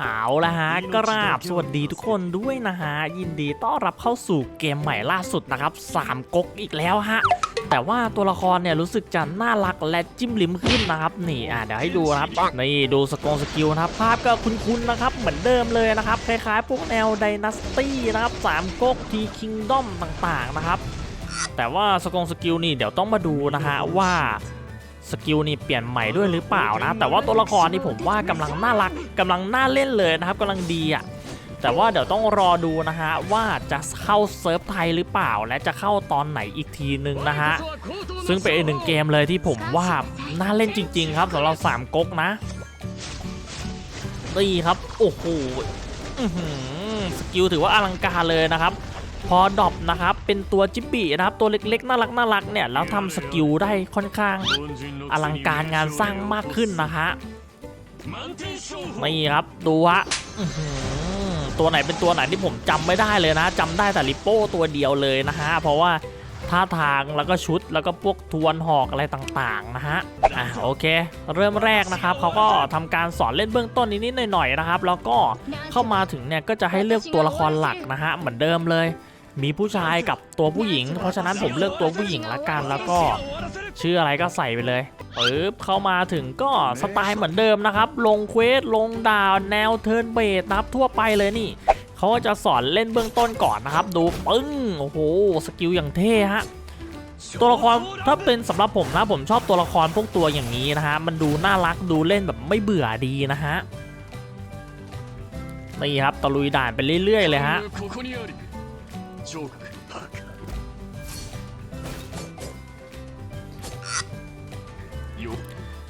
เอาละฮะกราบสวัสดีทุกคนด้วยนะฮะ ยินดีต้อนรับเข้าสู่เกมใหม่ล่าสุดนะครับสามก๊กอีกแล้วฮะ แต่ว่าตัวละครเนี่ยรู้สึกจะน่ารักและจิ้มลิ้มขึ้นนะครับ นี่อะเดี๋ยวให้ดูนะครับนี่ดูสกองสกิลนะครับ ภาพก็คุ้นๆนะครับ เหมือนเดิมเลยนะครับ คล้ายๆพวกแนวไดนาสตี้นะครับสามก๊กทีคิงด้อมต่างๆนะครับ แต่ว่าสกองสกิลนี่เดี๋ยวต้องมาดูนะฮะว่า สกิลนี่เปลี่ยนใหม่ด้วยหรือเปล่านะ แต่ว่าตัวละครนี่ผมว่ากำลังน่ารักกำลังน่าเล่นเลยนะครับกำลังดีอะแต่ว่าเดี๋ยวต้องรอดูนะฮะว่าจะเข้าเซิร์ฟไทยหรือเปล่า และจะเข้าตอนไหนอีกทีนึงนะฮะซึ่งเป็นอีกหนึ่งเกมเลยที่ผมว่าน่าเล่นจริง ๆ ครับสำหรับสามก๊กนะนี่ครับโอ้โหสกิลถือว่าอลังการเลยนะครับ พอดอปนะครับเป็นตัวจิบบี้นะครับตัวเล็กๆน่ารักน่ารักเนี่ยแล้วทำสกิลได้ค่อนข้างอลังการงานสร้างมากขึ้นนะฮะนี่ครับดูฮะตัวไหนเป็นตัวไหนที่ผมจำไม่ได้เลยนะจำได้แต่ลิปโป้ตัวเดียวเลยนะฮะ เพราะว่าท่าทางแล้วก็ชุดแล้วก็พวกทวนหอกอะไรต่างๆนะฮะอะโอเค เริ่มแรกนะครับเขาก็ทำการสอนเล่นเบื้องต้นนิดๆหน่อยๆนะครับ แล้วก็เข้ามาถึงเนี่ยก็จะให้เลือกตัวละครหลักนะฮะเหมือนเดิมเลย มีผู้ชายกับตัวผู้หญิง เพราะฉะนั้นผมเลือกตัวผู้หญิงละกันแล้วก็ชื่ออะไรก็ใส่ไปเลยปึ๊บเข้ามาถึงก็สไตล์เหมือนเดิมนะครับ ลงเควสลงดาวแนวเทิร์นเบสนะครับทั่วไปเลยนี่เขาก็จะสอนเล่นเบื้องต้นก่อนนะครับ ดูปึ้งโอ้โหสกิลอย่างเท่ฮะตัวละครถ้าเป็นสำหรับผมนะผมชอบตัวละครพวกตัวอย่างนี้นะฮะมันดูน่ารักดูเล่นแบบไม่เบื่อดีนะฮะนี่ครับตะลุยด่านไปเรื่อยๆเลยฮะ ここにあり聴覚パーカーよ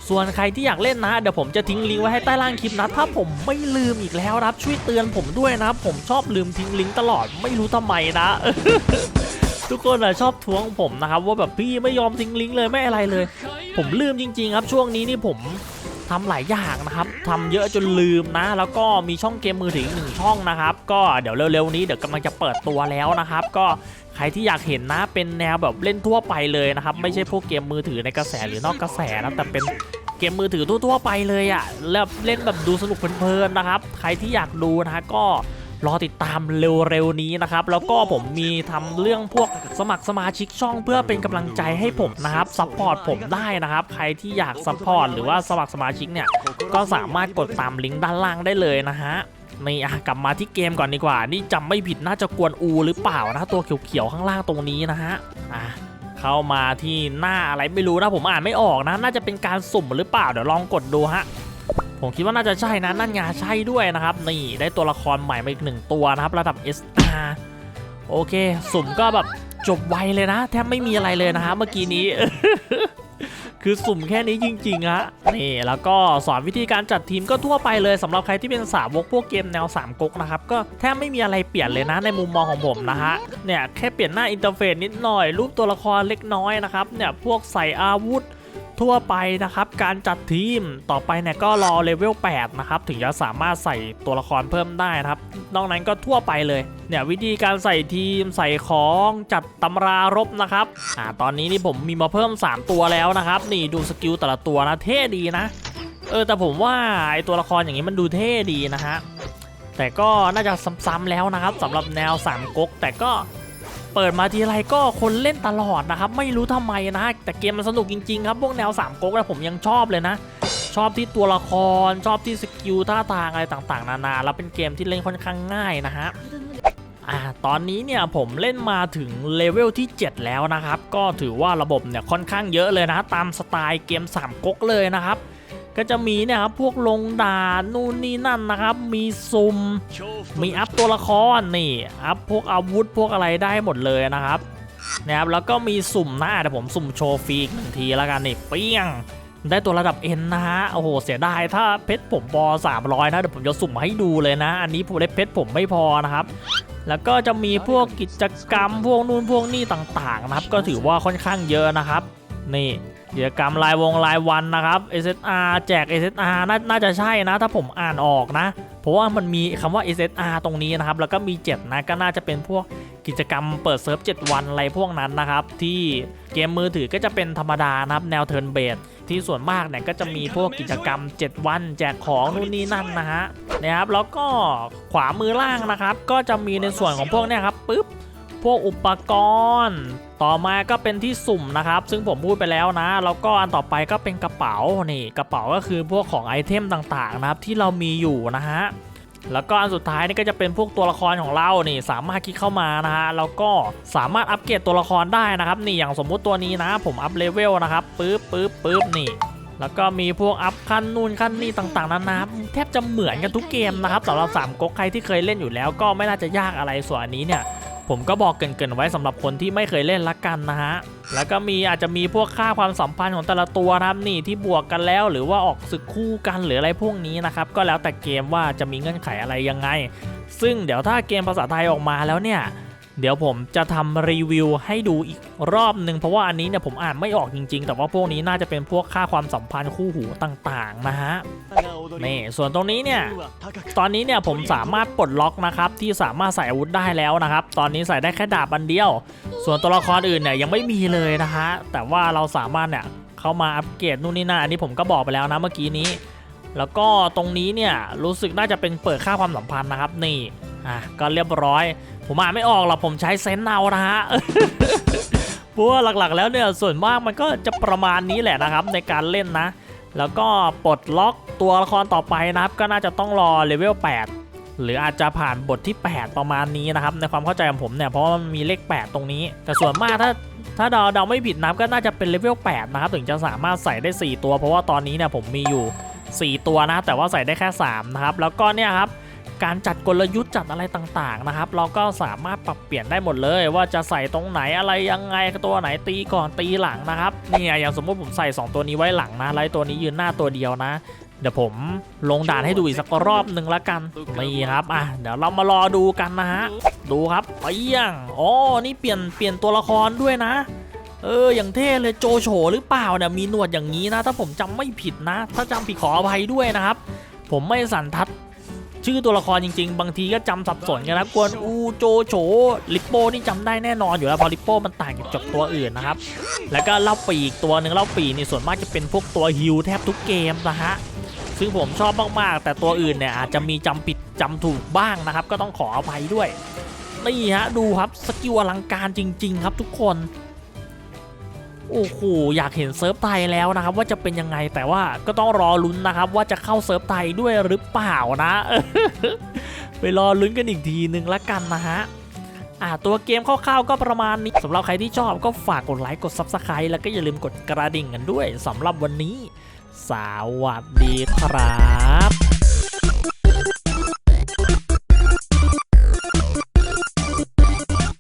ส่วนใครที่อยากเล่นนะ เดี๋ยวผมจะทิ้งลิงก์ไว้ให้ใต้ล่างคลิปนะ ถ้าผมไม่ลืมอีกแล้วนะครับช่วยเตือนผมด้วยนะ ผมชอบลืมทิ้งลิงก์ตลอดไม่รู้ทำไมนะ ทุกคนอะชอบท้วงผมนะครับ ว่าแบบพี่ไม่ยอมทิ้งลิงก์เลยไม่อะไรเลย ผมลืมจริง ๆ ครับช่วงนี้นี่ผม ทำหลายอย่างนะครับทำเยอะจนลืมนะ แล้วก็มีช่องเกมมือถืออีกหนึ่งช่องนะครับ ก็เดี๋ยวเร็วๆนี้เดี๋ยวกำลังจะเปิดตัวแล้วนะครับ ก็ใครที่อยากเห็นนะเป็นแนวแบบเล่นทั่วไปเลยนะครับ ไม่ใช่พวกเกมมือถือในกระแสหรือนอกกระแสนะแต่เป็นเกมมือถือทั่วๆไปเลยอะ่ะแล้วเล่นแบบดูสนุกเพลินๆนะครับ ใครที่อยากดูนะก็ รอติดตามเร็วๆนี้นะครับ แล้วก็ผมมีทำเรื่องพวกสมัครสมาชิกช่องเพื่อเป็นกำลังใจให้ผมนะครับซัพพอร์ตผมได้นะครับ ใครที่อยากซัพพอร์ตหรือว่าสมัครสมาชิกเนี่ยก็สามารถกดตามลิงก์ด้านล่างได้เลยนะฮะนี่อะกลับมาที่เกมก่อนดีกว่า นี่จำไม่ผิดน่าจะกวนอูหรือเปล่านะตัวเขียวๆข้างล่างตรงนี้นะฮะอะเข้ามาที่หน้าอะไรไม่รู้นะผมอ่านไม่ออกนะ น่าจะเป็นการสุ่มหรือเปล่าเดี๋ยวลองกดดูฮะ ผมคิดว่าน่าจะใช่นะนั่นไงใช่ด้วยนะครับนี่ได้ตัวละครใหม่มาอีกหนึ่งตัวนะครับระดับ SR โอเค สุ่มก็แบบจบไวเลยนะ แทบไม่มีอะไรเลยนะฮะเมื่อกี้นี้ คือสุ่มแค่นี้จริงๆฮะนี่แล้วก็สอนวิธีการจัดทีมก็ทั่วไปเลยสำหรับใครที่เป็นสาวกพวกเกมแนว 3ก๊กนะครับ ก็แทบไม่มีอะไรเปลี่ยนเลยนะในมุมมองของผมนะฮะเนี่ยแค่เปลี่ยนหน้าอินเทอร์เฟซนิดหน่อย รูปตัวละครเล็กน้อยนะครับเนี่ยพวกใส่อาวุธ ทั่วไปนะครับ การจัดทีมต่อไปเนี่ยก็รอเลเวล8นะครับ ถึงจะสามารถใส่ตัวละครเพิ่มได้นะครับ นอกนั้นก็ทั่วไปเลย เนี่ยวิธีการใส่ทีมใส่ของจัดตำรารบนะครับอ่าตอนนี้นี่ผมมีมาเพิ่ม 3 ตัวแล้วนะครับ นี่ดูสกิลแต่ละตัวนะเท่ดีนะ เออแต่ผมว่าไอตัวละครอย่างนี้มันดูเท่ดีนะฮะแต่ก็น่าจะซ้ำๆแล้วนะครับสำหรับแนว3ก๊กแต่ก็ เปิดมาทีไรก็คนเล่นตลอดนะครับ ไม่รู้ทำไมนะแต่เกมมันสนุกจริงๆครับพวกแนวสามก๊กนะผมยังชอบเลยนะ ชอบที่ตัวละครชอบที่สกิลท่าทางอะไรต่างๆ นานา แล้วเป็นเกมที่เล่นค่อนข้างง่ายนะฮะอ่าตอนนี้เนี่ยผมเล่นมาถึงเลเวลที่ 7 แล้วนะครับ ก็ถือว่าระบบเนี่ยค่อนข้างเยอะเลยนะ ตามสไตล์เกมสามก๊กเลยนะครับ ก็จะมีเนี่ยครับพวกลงดานู่นนี่นั่นนะครับ มีซุมมีอัพตัวละครนี่อัพพวกอาวุธพวกอะไรได้หมดเลยนะครับนะครับแล้วก็มีสุ่มนะเดี๋ยวผมสุ่มโชว์ฟรีอีกหนึ่งทีแล้วกันนี่เปี้ยง ได้ตัวระดับ N นะฮะโอ้โหเสียดายถ้าเพชรผมพอ300 นะเดี๋ยวผมจะสุ่มให้ดูเลยนะ อันนี้ผมได้เพชรผมไม่พอนะครับแล้วก็จะมีพวกกิจกรรมพวกนู่นพวกนี่ต่างๆนะครับ ก็ถือว่าค่อนข้างเยอะนะครับ นี่ กิจกรรมรายวงรายวันนะครับ SSR แจก SSR น่าน่าจะใช่นะ ถ้าผมอ่านออกนะ เพราะว่ามันมีคำว่า SSR ตรงนี้นะครับ แล้วก็มี 7 นะ ก็น่าจะเป็นพวกกิจกรรมเปิดเซิร์ฟ 7 วันอะไรพวกนั้นนะครับ ที่เกมมือถือก็จะเป็นธรรมดานะครับ แนวเทิร์นเบสที่ส่วนมากเนี่ยก็จะมีพวกกิจกรรม 7 วัน แจกของนู่นนี่นั่นนะฮะนะครับแล้วก็ขวามือล่างนะครับ ก็จะมีในส่วนของพวกเนี่ยครับปึ๊บ พวกอุปกรณ์ ต่อมาก็เป็นที่สุ่มนะครับ ซึ่งผมพูดไปแล้วนะ แล้วก็อันต่อไปก็เป็นกระเป๋านี่กระเป๋าก็คือพวกของไอเทมต่างๆนะครับที่เรามีอยู่นะฮะแล้วก็อันสุดท้ายนี่ก็จะเป็นพวกตัวละครของเรานี่สามารถคลิกเข้ามานะฮะแล้วก็สามารถอัปเกรดตัวละครได้นะครับ นี่อย่างสมมุติตัวนี้นะ ผมอัพเลเวลนะครับปึ๊บปึ๊บปึ๊บนี่ แล้วก็มีพวกอัพขั้นนู่นขั้นนี่ต่างๆนานาแทบจะเหมือนกันทุกเกมนะครับสำหรับ3ก๊กใครที่เคยเล่นอยู่แล้ว ก็ไม่น่าจะยากอะไรส่วนอันนี้เนี่ย ผมก็บอกเกินๆไว้สำหรับคนที่ไม่เคยเล่นละกันนะฮะ แล้วก็มีอาจจะมีพวกค่าความสัมพันธ์ของแต่ละตัวครับนี่ที่บวกกันแล้ว หรือว่าออกศึกคู่กันหรืออะไรพวกนี้นะครับก็แล้วแต่เกมว่าจะมีเงื่อนไขอะไรยังไง ซึ่งเดี๋ยวถ้าเกมภาษาไทยออกมาแล้วเนี่ย เดี๋ยวผมจะทำรีวิวให้ดูอีกรอบหนึ่งเพราะว่าอันนี้เนี่ยผมอ่านไม่ออกจริง ๆ แต่ว่าพวกนี้น่าจะเป็นพวกค่าความสัมพันธ์คู่หูต่างๆนะฮะนี่ส่วนตรงนี้เนี่ยตอนนี้เนี่ยผมสามารถปลดล็อกนะครับที่สามารถใส่อาวุธได้แล้วนะครับ ตอนนี้ใส่ได้แค่ดาบอันเดียว ส่วนตัวละครอื่นเนี่ยยังไม่มีเลยนะฮะแต่ว่าเราสามารถเนี่ยเข้ามาอัปเกรดนู่นนี่นั่นอันนี้ผมก็บอกไปแล้วนะเมื่อกี้นี้ แล้วก็ตรงนี้เนี่ยรู้สึกน่าจะเป็นเปิดค่าความสัมพันธ์นะครับนี่ อะก็เรียบร้อย ผมอ่านไม่ออกหรอกผมใช้เซนเอานะฮะเพราะว่าหลักๆ แล้วเนี่ยส่วนมากมันก็จะประมาณนี้แหละนะครับในการเล่นนะ แล้วก็ปลดล็อกตัวละครต่อไปนะครับ ก็น่าจะต้องรอเลเวล 8 หรืออาจจะผ่านบทที่ 8 ประมาณนี้นะครับ ในความเข้าใจของผมเนี่ยเพราะมันมีเลข 8 ตรงนี้ แต่ส่วนมากถ้าถ้าเดาเดาไม่ผิดนับก็น่าจะเป็นเลเวล 8 นะครับ ถึงจะสามารถใส่ได้ 4 ตัว เพราะว่าตอนนี้เนี่ยผมมีอยู่ 4 ตัวนะ แต่ว่าใส่ได้แค่ 3 นะครับ แล้วก็เนี่ยครับ การจัดกลยุทธ์จัดอะไรต่างๆนะครับ เราก็สามารถปรับเปลี่ยนได้หมดเลย ว่าจะใส่ตรงไหนอะไรยังไงตัวไหนตีก่อนตีหลังนะครับเนี่ยอย่างสมมติผมใส่ 2 ตัวนี้ไว้หลังนะไลท์ตัวนี้ยืนหน้าตัวเดียวนะเดี๋ยวผมลงด่านให้ดูอีกสักรอบหนึ่งละกันนี่ครับอะเดี๋ยวเรามารอดูกันนะฮะดูครับไปยังอ๋อนี่เปลี่ยนเปลี่ยนตัวละครด้วยนะ เอออย่างเท่เลยโจโฉหรือเปล่าเนี่ยมีหนวดอย่างนี้นะ ถ้าผมจำไม่ผิดนะ ถ้าจำผิดขออภัยด้วยนะครับ ผมไม่สันทัด ชื่อตัวละครจริง ๆ บางทีก็จำสับสนกันนะกวนอูโจโฉลิปโป้นี่จำได้แน่นอนอยู่แล้วเพอลิปโป้มันต่างจากตัวอื่นนะครับ แล้วก็เล่าปีกตัวหนึ่งเล่าปีนี่ส่วนมากจะเป็นพวกตัวฮิวแทบทุกเกมนะฮะซึ่งผมชอบมากๆ แต่ตัวอื่นเนี่ยอาจจะมีจำผิดจำถูกบ้างนะครับ ก็ต้องขออภัยด้วยนี่ฮะดูครับสกิลอลังการจริง ๆ ครับทุกคน โอ้โหอยากเห็นเซิร์ฟไทยแล้วนะครับว่าจะเป็นยังไงแต่ว่าก็ต้องรอลุ้นนะครับว่าจะเข้าเซิร์ฟไทยด้วยหรือเปล่านะ ไปรอลุ้นกันอีกทีนึงละกันนะฮะอ่าตัวเกมคร่าวๆก็ประมาณนี้สำหรับใครที่ชอบก็ฝากกดไลค์กด Subscribe แล้วก็อย่าลืมกดกระดิ่งกันด้วยสำหรับวันนี้ สวัสดีครับ